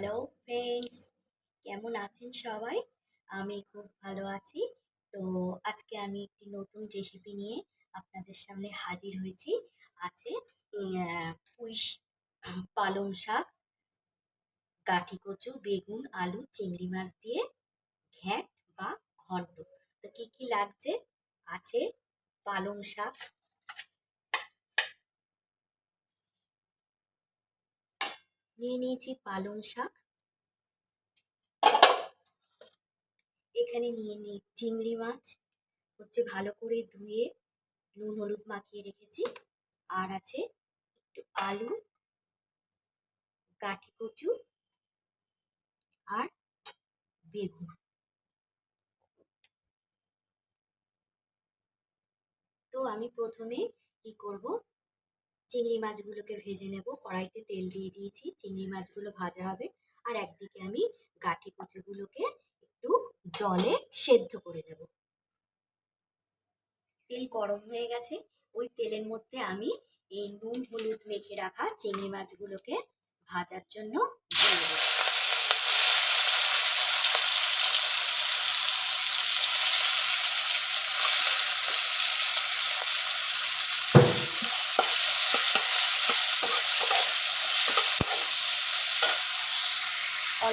Hello friends কেমন আছেন সবাই? আমি খুব ভালো আছি। তো আজকে আমি একটি নতুন রেসিপি নিয়ে আপনাদের সামনে হাজির হয়েছি। আছে পুঁই পালং শাক, গাঠি কচু, বেগুন, আলু, চিংড়ি মাছ দিয়ে ঘ্যাঁট বা ঘন্ট। তো কি কি লাগছে? আছে পালং শাক নিয়ে নিয়েছি পালং শাক। এখানে নিয়ে নিই চিংড়ি মাছ। হচ্ছে ভালো করে ধুয়ে নুন, হলুদ মাখিয়ে রেখেছি। আর আছে একটু আলু কাঠি কচু আর বেগুন। তো আমি প্রথমে কি করব? চিংড়ি মাছগুলোকে ভেজে নেব। কড়াইতে তেল দিয়ে দিয়েছি, চিংড়ি মাছগুলো ভাজা হবে। আর একদিকে আমি গাঠি কুচুগুলোকে একটু জলে সেদ্ধ করে নেব। তেল গরম হয়ে গেছে। ওই তেলের মধ্যে আমি এই নুন, হলুদ মেখে রাখা চিংড়ি মাছগুলোকে ভাজার জন্য দিয়ে দেব।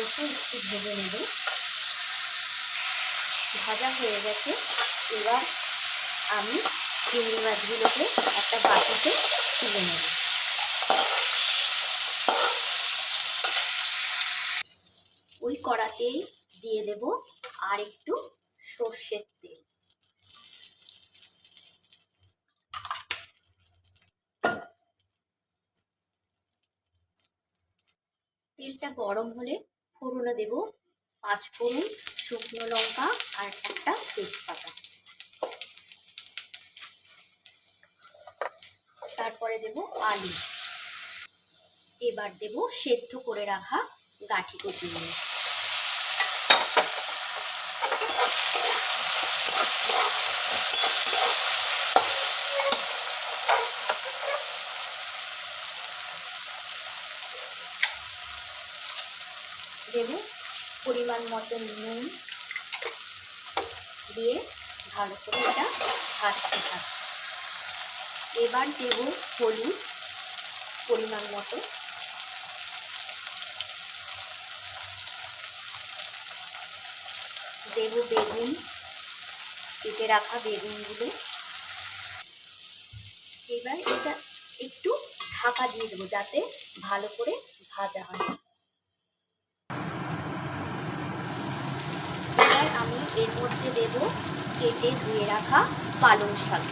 অল্প একটু ভেজে নেব। ভাজা হয়ে গেছে। এবার আমি চিংড়ি মাছগুলোকে একটা বাটিতে তুলে নেব। ওই কড়াতেই দিয়ে দেব আর একটু সর্ষের তেল। তেলটা গরম হলে ফোড়নে দেব পাঁচ ফোড়ন, শুকনো লঙ্কা আর একটা তেজপাতা। তারপরে দেব আলু। এবার দেব সেদ্ধ করে রাখা গাঠি কচুগুলো দেব পরিমাণ মতো নুন দিয়ে ভালো করে এটা ভাজতে থাকব এবার দেব হলুদ পরিমাণ মতো। দেব বেগুন, কেটে রাখা বেগুনগুলো। এবার এটা একটু ঢাকা দিয়ে দেবো যাতে ভালো করে ভাজা হয় এবার আমি এর মধ্যে দেব কেটে ধুয়ে রাখা পালং শাক।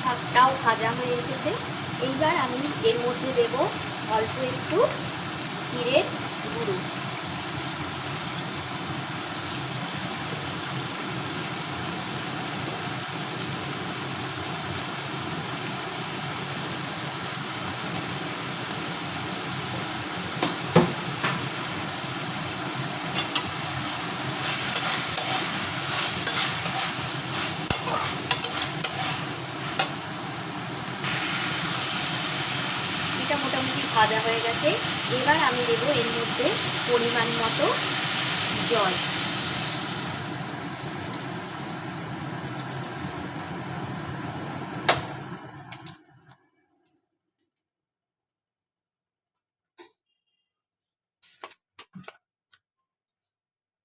শাকটাও ভাজা হয়ে এসেছে। এইবার আমি এর মধ্যে দেব অল্প একটু জিরের গুঁড়ো এটা মোটামুটি ভাজা হয়ে গেছে। এবার আমি দেবো এর মধ্যে পরিমাণ মতো জল।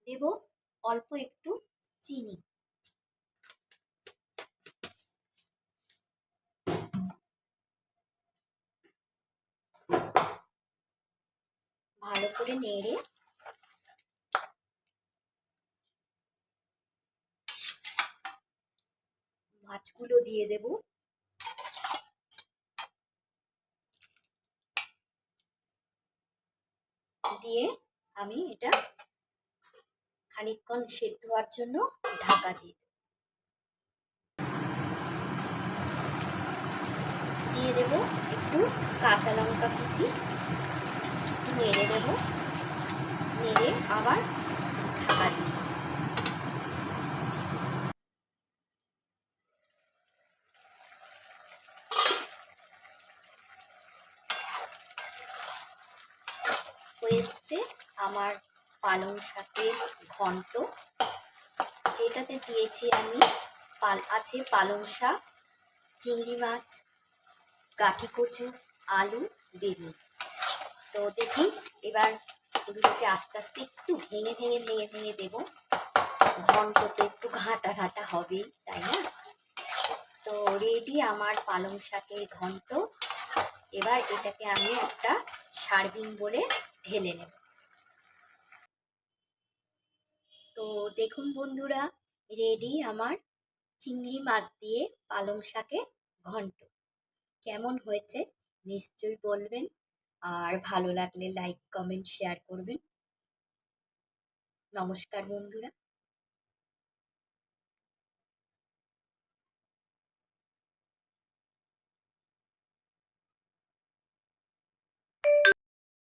দেব অল্প একটু চিনি। ভালো করে নেড়ে মাছগুলো দিয়ে দেব। দিয়ে আমি এটা খানিকক্ষণ সেদ্ধ হওয়ার জন্য ঢাকা দিয়ে দিয়ে দেব একটু কাঁচা লঙ্কা কুচি। নেড়ে দেব নেড়ে আবার ঢাকা। হয়ে এসছে আমার পালং শাকের ঘন্ট। যেটাতে দিয়েছি আমি পাল, আছে পালং শাক, চিংড়ি মাছ কাঠি কচু, আলু, বেগুন। তো দেখি, এবার এগুলোকে আস্তে আস্তে একটু ভেঙে ভেঙে ভেঙে ভেঙে দেবো। ঘন্টতে একটু ঘাঁটা ঘাঁটা হবেই, তাই না? তো রেডি আমার পালং শাকের ঘন্ট। এবার এটাকে আমি একটা সার্ভিং বলে ঢেলে নেব। তো দেখুন বন্ধুরা রেডি আমার চিংড়ি মাছ দিয়ে পালং শাকের ঘন্ট। কেমন হয়েছে? নিশ্চয়ই বলবেন। আর ভালো লাগলে লাইক কমেন্ট শেয়ার করবেন। নমস্কার বন্ধুরা।